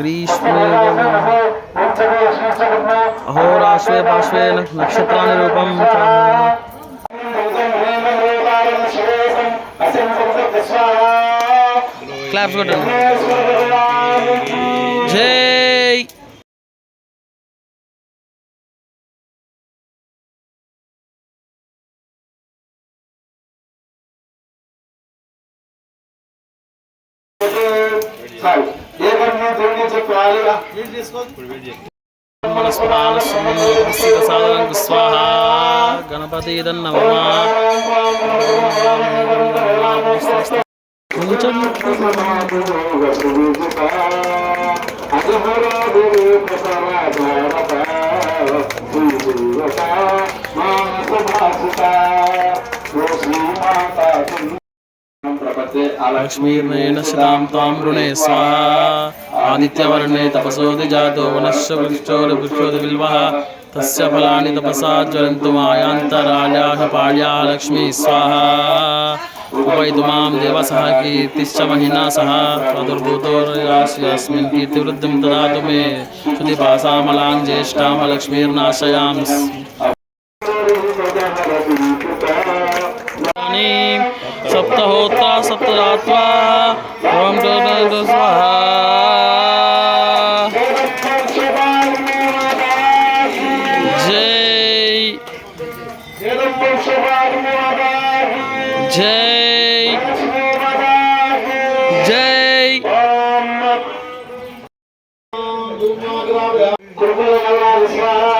कृष्ण अहोराश्वे पार्श्वे नक्षत्राणि रूपं క్లాప్స్ కొట్టండి జై సాధనం స్వాహ. గణపతి కొంచెం లక్ష్మీర్ణేన శతాం తాం రుణే స్వాహా ఆదిత్యవర్ణే తపసోది జాతో వనశ్య వృక్షోద వృక్షోద బిల్వః తస్య ఫలాని తపసా జ్వలంతు మాయాంతరాళాః పాళ్యా లక్ష్మీ స్వాహా ఉపైతు మాం దేవసः కీర్తిశ్చ మహినా సహ ప్రదుర్భూతోరయాస్మిన్ కీర్తివృద్ధిం దదాతు మే సుదిపాసామలాం జ్యేష్ఠామ లక్ష్మీర్నాశయాం సప్తరాత్వా ఓం దో స్వాహా జై జై జై లక్ష్మీ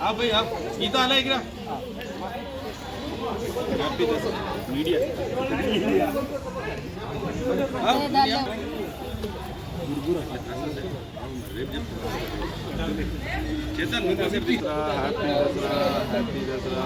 आप भाई आप गीता आना एक मीडिया చేద్దాం ఇంకోసేపు హ్యాపీ దసరా హ్యాపీ దసరా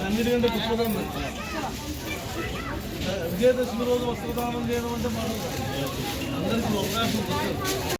అన్నిటికంటే గొప్పదనం విజయదశమి రోజు వస్త్రదానం చేయడం అంటే మనం అందరికీ అవకాశం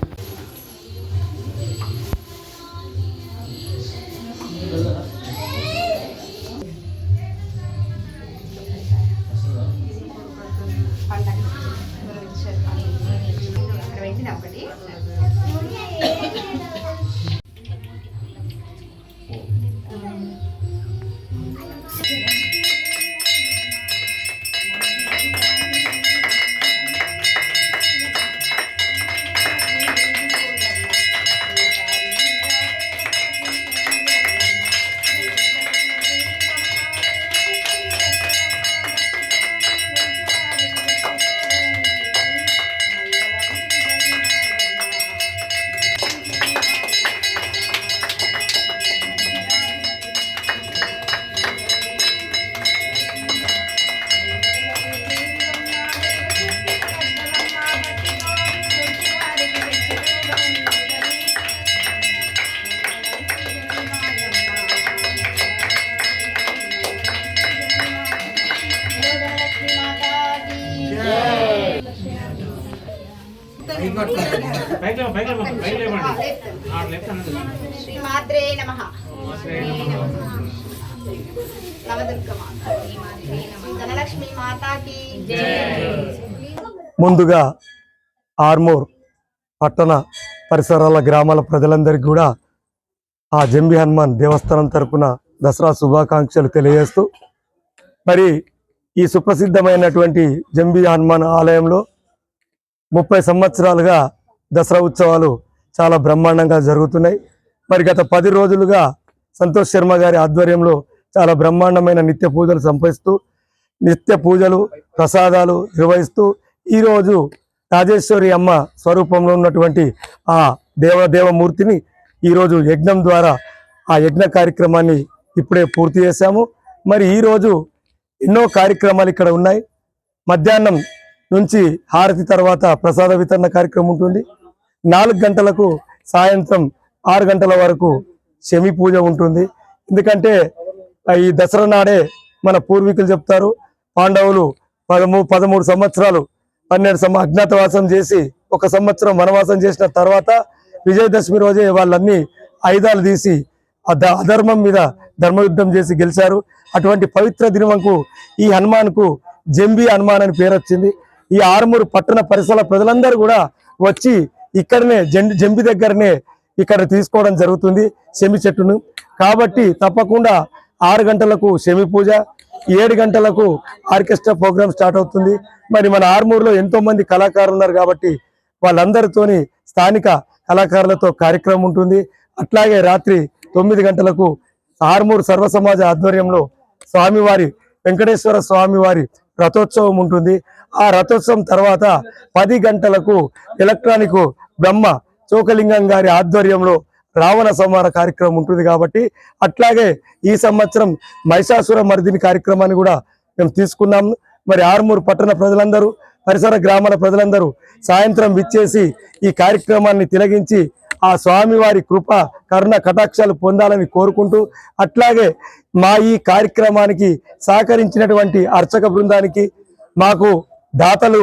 శ్రీమాత్రే నమ. నవదుర్గ మాత ధనలక్ష్మి మాతాకి ముందుగా ఆర్మూర్ పట్టణ పరిసరాల గ్రామాల ప్రజలందరికీ కూడా ఆ జంబి హనుమాన్ దేవస్థానం తరపున దసరా శుభాకాంక్షలు తెలియజేస్తూ మరి ఈ సుప్రసిద్ధమైనటువంటి జంబి హనుమాన్ ఆలయంలో ముప్పై సంవత్సరాలుగా దసరా ఉత్సవాలు చాలా బ్రహ్మాండంగా జరుగుతున్నాయి. మరి గత పది రోజులుగా సంతోష్ శర్మ గారి ఆధ్వర్యంలో చాలా బ్రహ్మాండమైన నిత్య పూజలు సంపరిస్తూ నిత్య పూజలు ప్రసాదాలు నిర్వహిస్తూ ఈరోజు రాజేశ్వరి అమ్మ స్వరూపంలో ఉన్నటువంటి ఆ దేవదేవమూర్తిని ఈరోజు యజ్ఞం ద్వారా ఆ యజ్ఞ కార్యక్రమాన్ని ఇప్పుడే పూర్తి చేశాము. మరి ఈరోజు ఎన్నో కార్యక్రమాలు ఇక్కడ ఉన్నాయి. మధ్యాహ్నం నుంచి హారతి తర్వాత ప్రసాద వితరణ కార్యక్రమం ఉంటుంది. నాలుగు గంటలకు సాయంత్రం ఆరు గంటల వరకు శమి పూజ ఉంటుంది. ఎందుకంటే ఈ దసరా నాడే మన పూర్వీకులు చెప్తారు పాండవులు పదమూ పదమూడు సంవత్సరాలు పన్నెండు సంవ అజ్ఞాతవాసం చేసి ఒక సంవత్సరం వనవాసం చేసిన తర్వాత విజయదశమి రోజే వాళ్ళన్నీ ఆయుధాలు తీసి ఆ ద- అధర్మం మీద ధర్మయుద్ధం చేసి గెలిచారు. అటువంటి పవిత్ర దినవంకు ఈ హనుమాన్కు జంబి హనుమాన్ అని పేరు వచ్చింది ఈ ఆరుమూరు పట్టణ పరిసర ప్రజలందరూ కూడా వచ్చి ఇక్కడనే జం- జంబి దగ్గరనే ఇక్కడ తీసుకోవడం జరుగుతుంది సెమి చెట్టును. కాబట్టి తప్పకుండా ఆరు గంటలకు సెమి పూజ ఏడు గంటలకు ఆర్కెస్ట్రా ప్రోగ్రామ్ స్టార్ట్ అవుతుంది. మరి మన ఆర్మూర్లో ఎంతో మంది కళాకారులు ఉన్నారు కాబట్టి వాళ్ళందరితోని స్థానిక కళాకారులతో కార్యక్రమం ఉంటుంది. అట్లాగే రాత్రి తొమ్మిది గంటలకు ఆర్మూర్ సర్వ సమాజ ఆధ్వర్యంలో స్వామివారి వెంకటేశ్వర స్వామివారి రథోత్సవం ఉంటుంది. ఆ రథోత్సవం తర్వాత పది గంటలకు ఎలక్ట్రానిక్ బ్రహ్మ చోకలింగం గారి ఆధ్వర్యంలో రావణ సంహార కార్యక్రమం ఉంటుంది కాబట్టి అట్లాగే ఈ సంవత్సరం మహిషాసుర మర్దిని కార్యక్రమాన్ని కూడా మేము తీసుకున్నాము మరి ఆర్మూరు పట్టణ ప్రజలందరూ పరిసర గ్రామాల ప్రజలందరూ సాయంత్రం విచ్చేసి ఈ కార్యక్రమాన్ని తిలగించి ఆ స్వామివారి కృప కరుణ కటాక్షాలు పొందాలని కోరుకుంటూ అట్లాగే మా ఈ కార్యక్రమానికి సహకరించినటువంటి అర్చక బృందానికి మాకు దాతలు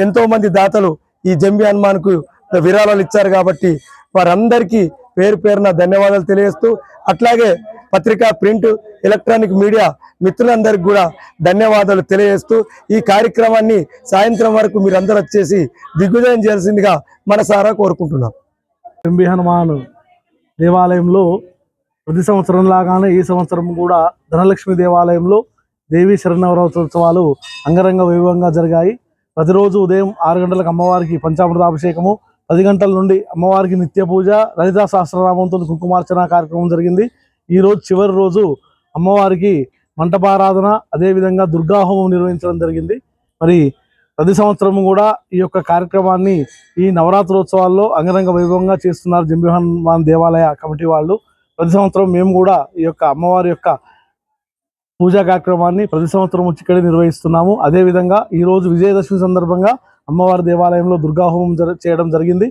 ఎంతో మంది దాతలు ఈ జంబి హనుమాన్కు విరాళాలు ఇచ్చారు కాబట్టి వారందరికీ పేరు పేరున ధన్యవాదాలు తెలియజేస్తూ అట్లాగే పత్రికా ప్రింట్ ఎలక్ట్రానిక్ మీడియా మిత్రులందరికీ కూడా ధన్యవాదాలు తెలియజేస్తూ ఈ కార్యక్రమాన్ని సాయంత్రం వరకు మీరందరూ వచ్చేసి దిగ్విజయం చేయాల్సిందిగా మనసారా కోరుకుంటున్నాం. ఎంబి హనుమాన్ దేవాలయంలో ప్రతి సంవత్సరం లాగానే ఈ సంవత్సరం కూడా ధనలక్ష్మి దేవాలయంలో దేవీ శరణవరోత్సవాలు అంగరంగ వైభవంగా జరిగాయి. ప్రతిరోజు ఉదయం ఆరు గంటలకు అమ్మవారికి పంచామృతాభిషేకము పది గంటల నుండి అమ్మవారికి నిత్య పూజ లలితా సహస్రనామంతో కుంకుమార్చన కార్యక్రమం జరిగింది. ఈరోజు చివరి రోజు అమ్మవారికి మంటపారాధన అదేవిధంగా దుర్గాహోమం నిర్వహించడం జరిగింది. మరి ప్రతి సంవత్సరం కూడా ఈ యొక్క కార్యక్రమాన్ని ఈ నవరాత్రోత్సవాల్లో అంగరంగ వైభవంగా చేస్తున్నారు జంబి హనుమాన్ దేవాలయ కమిటీ వాళ్ళు. ప్రతి సంవత్సరం మేము కూడా ఈ యొక్క అమ్మవారి యొక్క పూజా కార్యక్రమాన్ని ప్రతి సంవత్సరం వచ్చి ఇక్కడ నిర్వహిస్తున్నాము. అదేవిధంగా ఈరోజు విజయదశమి సందర్భంగా అమ్మవారి దేవాలయంలో దుర్గాహోమం జర చేయడం జరిగింది.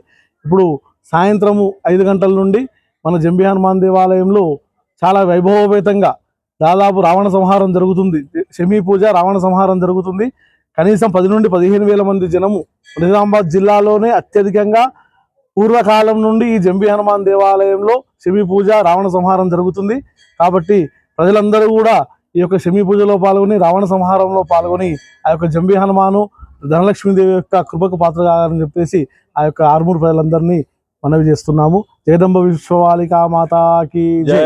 ఇప్పుడు సాయంత్రము ఐదు గంటల నుండి మన జంబి హనుమాన్ దేవాలయంలో చాలా వైభవోపేతంగా దాదాపు రావణ సంహారం జరుగుతుంది. శమీ పూజ రావణ సంహారం జరుగుతుంది. కనీసం పది నుండి పదిహేను వేల మంది జనము నిజామాబాద్ జిల్లాలోనే అత్యధికంగా పూర్వకాలం నుండి ఈ జంబి హనుమాన్ దేవాలయంలో శమీ పూజ రావణ సంహారం జరుగుతుంది. కాబట్టి ప్రజలందరూ కూడా ఈ యొక్క శమీ పూజలో పాల్గొని రావణ సంహారంలో పాల్గొని ఆ యొక్క జంబి హనుమాను ధనలక్ష్మీదేవి యొక్క కృపకు పాత్ర కావాలని చెప్పేసి ఆ యొక్క ఆరుమూరు ప్రజలందరినీ మనవి చేస్తున్నాము. జగదంబ విశ్వవాలికా మాతాకి జై.